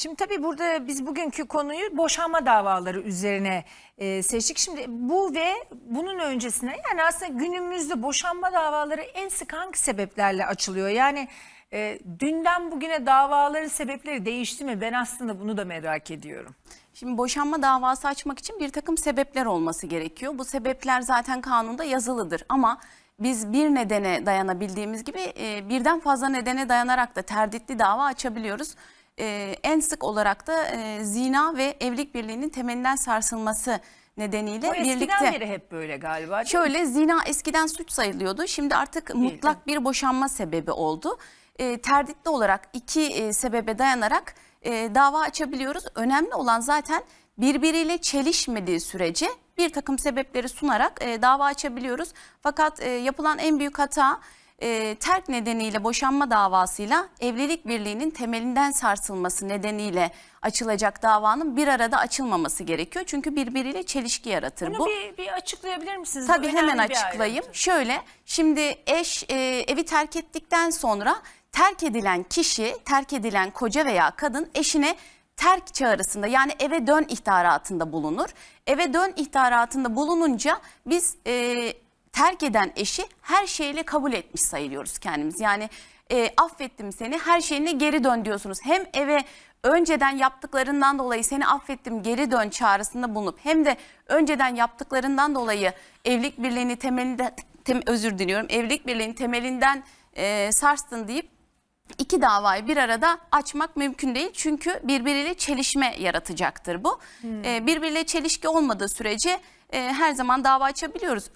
Şimdi tabii burada biz bugünkü konuyu boşanma davaları üzerine e, seçtik. Şimdi bu ve bunun öncesine yani aslında günümüzde boşanma davaları en sık hangi sebeplerle açılıyor? Yani e, dünden bugüne davaların sebepleri değişti mi? Ben aslında bunu da merak ediyorum. Şimdi boşanma davası açmak için bir takım sebepler olması gerekiyor. Bu sebepler zaten kanunda yazılıdır ama biz bir nedene dayanabildiğimiz gibi e, birden fazla nedene dayanarak da terditli dava açabiliyoruz. E, en sık olarak da e, zina ve evlilik birliğinin temelinden sarsılması nedeniyle Bu eskiden birlikte beri hep böyle galiba. değil mi? Şöyle zina eskiden suç sayılıyordu. Şimdi artık mutlak bir boşanma sebebi oldu. E, terditli olarak iki e, sebebe dayanarak e, dava açabiliyoruz. Önemli olan zaten birbiriyle çelişmediği sürece bir takım sebepleri sunarak e, dava açabiliyoruz. Fakat e, yapılan en büyük hata e, terk nedeniyle boşanma davasıyla evlilik birliğinin temelinden sarsılması nedeniyle açılacak davanın bir arada açılmaması gerekiyor. Çünkü birbiriyle çelişki yaratır Bunu bu. bir, bir açıklayabilir misiniz? Tabii hemen açıklayayım. Şöyle şimdi eş e, evi terk ettikten sonra terk edilen kişi, terk edilen koca veya kadın eşine terk çağrısında yani eve dön ihtaratında bulunur. Eve dön ihtaratında bulununca biz e, terk eden eşi her şeyle kabul etmiş sayılıyoruz kendimiz. Yani e, affettim seni her şeyine geri dön diyorsunuz. Hem eve önceden yaptıklarından dolayı seni affettim geri dön çağrısında bulunup hem de önceden yaptıklarından dolayı evlilik birliğini temelinde tem, özür diliyorum evlilik birliğini temelinden e, sarstın deyip iki davayı bir arada açmak mümkün değil. Çünkü birbiriyle çelişme yaratacaktır bu. E, birbiriyle çelişki olmadığı sürece e, her zaman dava açabiliyoruz.